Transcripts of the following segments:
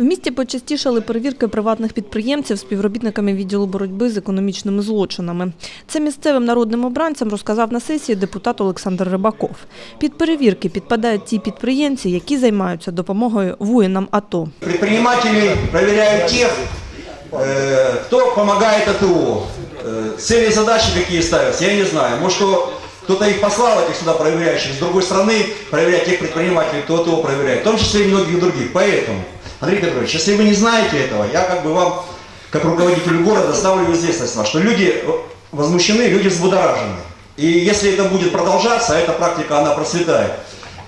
В місті почастішали перевірки приватних підприємців співробітниками відділу боротьби з економічними злочинами. Це місцевим народним обранцям розказав на сесії депутат Олександр Рибаков. Під перевірки підпадають ті підприємці, які займаються допомогою воїнам АТО. Предприниматели проверяют тех, э, кто помогает АТО. Э, Цели и задачи какие я не знаю. Может, кто- кто-то их послал, этих сюда проверяющих, с другой стороны проверять тех предпринимателей, кто АТО проверяет, в том числе и многих других. Поэтому, Андрей Петрович, если вы не знаете этого, я как бы вам, как руководителю города, ставлю известность вас, что люди возмущены, люди взбудоражены. И если это будет продолжаться, а эта практика, она процветает,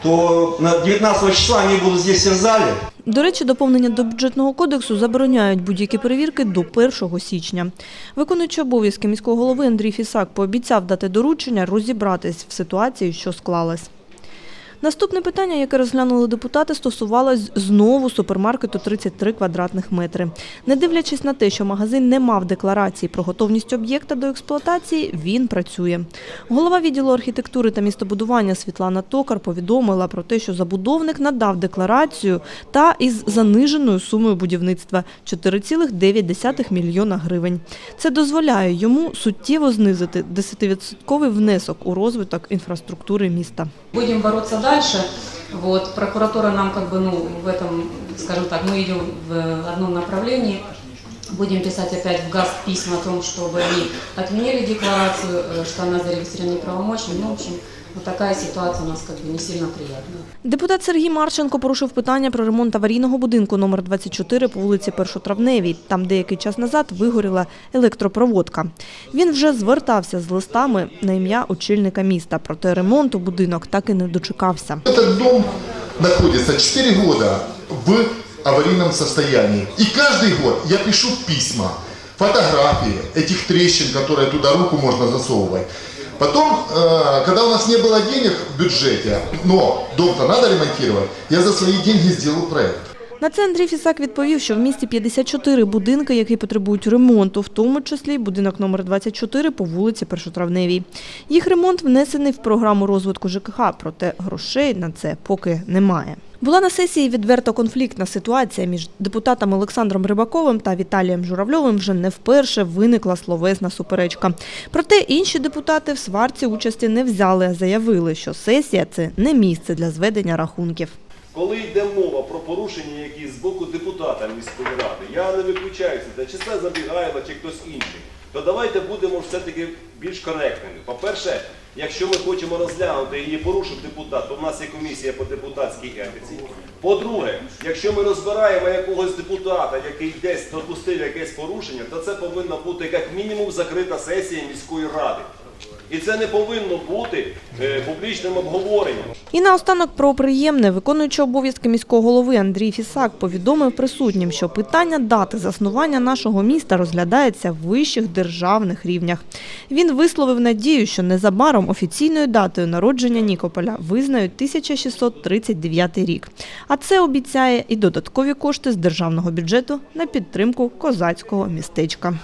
то на 19 числа они будут здесь все в зале, До речі, доповнення до бюджетного кодексу забороняють будь-які перевірки до 1 січня. Виконуючий обов'язки міського голови Андрій Фісак пообіцяв дати доручення розібратись в ситуації, що склалась. Наступне питання, яке розглянули депутати, стосувалось знову супермаркету 33 квадратних метри. Не дивлячись на те, що магазин не мав декларації про готовність об'єкта до експлуатації, він працює. Голова відділу архітектури та містобудування Світлана Токар повідомила про те, що забудовник надав декларацію та із заниженою сумою будівництва 4,9 мільйона гривень. Це дозволяє йому суттєво знизити 10% внесок у розвиток інфраструктури міста. Будем бороться дальше. Вот, прокуратура нам как бы, ну, в этом, скажем так, мы идем в одном направлении. Будем писать опять в ГАЗ письма о том, чтобы они отменили декларацию, э, что она зарегистрирована неправомочной. Ну, в общем, вот такая ситуация у нас как бы не сильно приятная. Депутат Сергій Марченко порушив питання про ремонт аварійного будинку номер 24 по вулиці Першотравневій. Там деякий час назад вигоріла електропроводка. Він вже звертався з листами на ім'я очільника міста. Проте ремонту будинок так і не дочекався. Этот дом находится 4 года в аварийном состоянии. И каждый год я пишу письма, фотографии этих трещин, которые туда руку можно засовывать. Потом, э, когда у нас не было денег в бюджете, но дом-то надо ремонтировать, я за свои деньги сделал проект. На це Андрій Фісак відповів, що в місті 54 будинки, які потребують ремонту, в тому числі будинок номер 24 по вулиці Першотравневій. Їх ремонт внесений в програму розвитку ЖКХ, проте грошей на це поки немає. Була на сесії відверто конфліктна ситуація між депутатами Олександром Рибаковим та Віталієм Журавльовим вже не вперше виникла словесна суперечка. Проте інші депутати в сварці участі не взяли, заявили, що сесія це не місце для зведення рахунків. Коли йде мова про порушення якісь з боку депутата міської ради, я не виключаюся, чи це Забігайло, чи хтось інший, то давайте будемо все-таки більш коректними. По-перше, якщо ми хочемо розглянути її порушив депутат, то в нас є комісія по депутатській етиці. По-друге, якщо ми розбираємо якогось депутата, який десь допустив якесь порушення, то це повинна бути як мінімум закрита сесія міської ради. І це не повинно бути публічним обговоренням. І наостанок про приємне, виконуючий обов'язки міського голови Андрій Фісак повідомив присутнім, що питання дати заснування нашого міста розглядається в вищих державних рівнях. Він висловив надію, що незабаром офіційною датою народження Нікополя визнають 1639 рік. А це обіцяє і додаткові кошти з державного бюджету на підтримку козацького містечка.